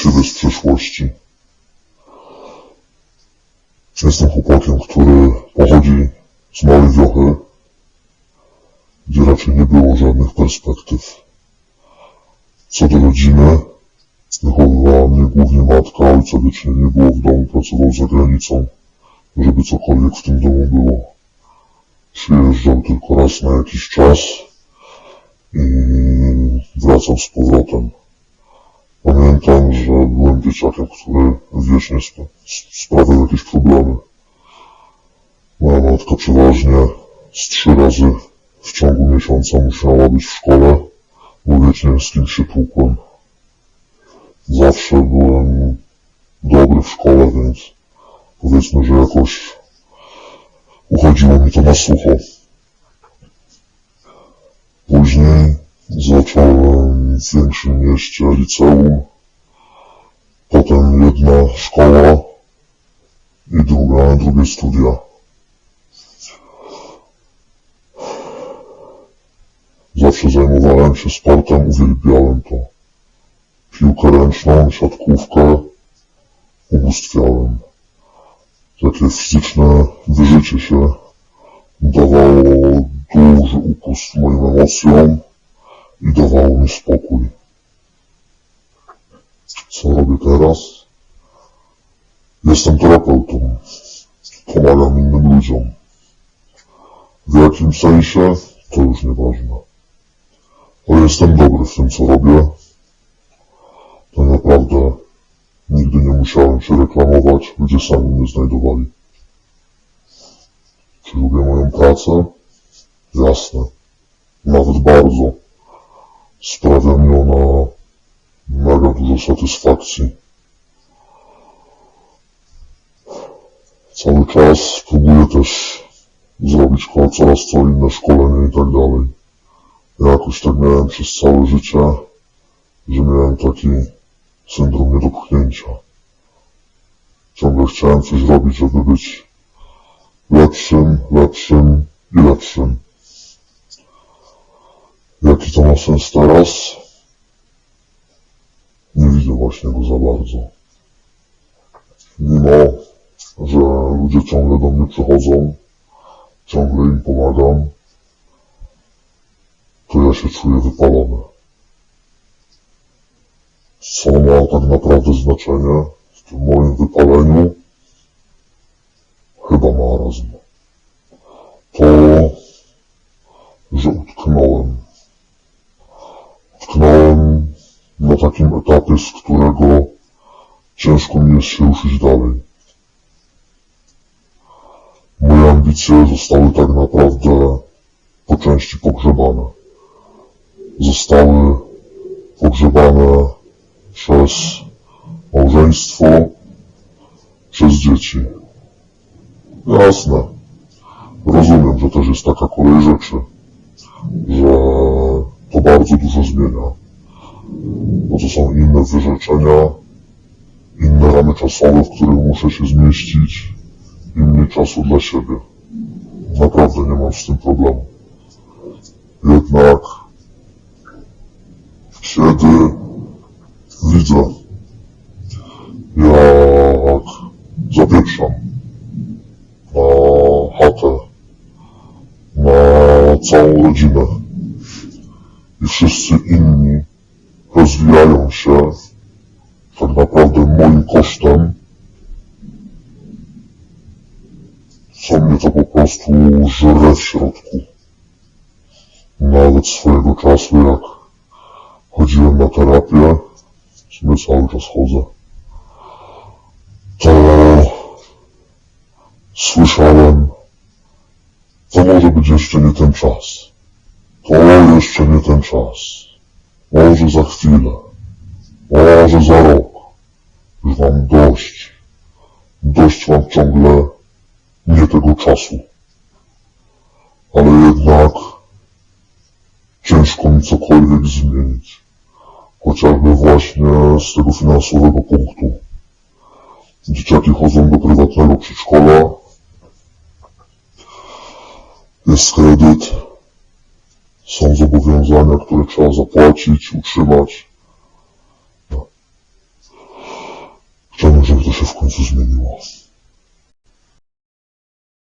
siebie z przeszłości. Jestem chłopakiem, który pochodzi z małej wiochy, gdzie raczej nie było żadnych perspektyw. Co do rodziny, wychowywała mnie głównie matka, ojca wiecznie nie było w domu, pracował za granicą, żeby cokolwiek w tym domu było. Przyjeżdżał tylko raz na jakiś czas i wracał z powrotem. Pamiętam, dzieciakiem, który wiecznie sp- sprawiał jakieś problemy. Moja matka przeważnie z trzy razy w ciągu miesiąca musiała być w szkole, bo wiecznie z kimś się tłukłem. Zawsze byłem dobry w szkole, więc powiedzmy, że jakoś uchodziło mi to na sucho. Później zacząłem w większym mieście liceum, jedna szkoła i druga, drugie studia. Zawsze zajmowałem się sportem, uwielbiałem to. Piłkę ręczną, siatkówkę, ubóstwiałem. Takie fizyczne wyżycie się dawało duży upust moim emocjom i dawało mi spokój. Co robię teraz? Jestem terapeutą. Pomagam innym ludziom. W jakim sensie? To już nieważne. Ale jestem dobry w tym, co robię. Tak naprawdę nigdy nie musiałem się reklamować, ludzie sami mnie znajdowali. Czy lubię moją pracę? Jasne. Nawet bardzo. Sprawia mi ona mega dużo satysfakcji. Cały czas próbuję też zrobić coraz co inne szkolenie i tak dalej. Ja jakoś tak miałem przez całe życie, że miałem taki syndrom niedopchnięcia. Ciągle chciałem coś robić, żeby być lepszym, lepszym i lepszym. Jaki to ma sens teraz? Nie widzę właśnie go za bardzo. Mimo, że ludzie ciągle do mnie przychodzą, ciągle im pomagam, to ja się czuję wypalony. Co ma tak naprawdę znaczenie w tym moim wypaleniu? Chyba marazm. To, że utknąłem. Utknąłem na takim etapie, z którego ciężko mi jest się ruszyć dalej. Ambicje zostały tak naprawdę po części pogrzebane. Zostały pogrzebane przez małżeństwo, przez dzieci. Jasne. Rozumiem, że też jest taka kolej rzeczy, że to bardzo dużo zmienia. Bo to są inne wyrzeczenia, inne ramy czasowe, w których muszę się zmieścić i mniej czasu dla siebie. Naprawdę nie mam z tym problemu. Jednak kiedy widzę, jak zapieprzam na chatę, na całą rodzinę i wszyscy inni rozwijają się tak naprawdę moim kosztem, co mnie to po prostu żre w środku. Nawet swojego czasu, jak chodziłem na terapię, w sumie cały czas chodzę, to słyszałem, to może być jeszcze nie ten czas. To jeszcze nie ten czas. Może za chwilę. Może za rok. Już mam dość. Dość mam ciągle nie tego czasu. cokolwiek zmienić. Chociażby właśnie z tego finansowego punktu. Dzieciaki chodzą do prywatnego przedszkola, jest kredyt, są zobowiązania, które trzeba zapłacić, utrzymać. Chciałbym, żeby to się w końcu zmieniło.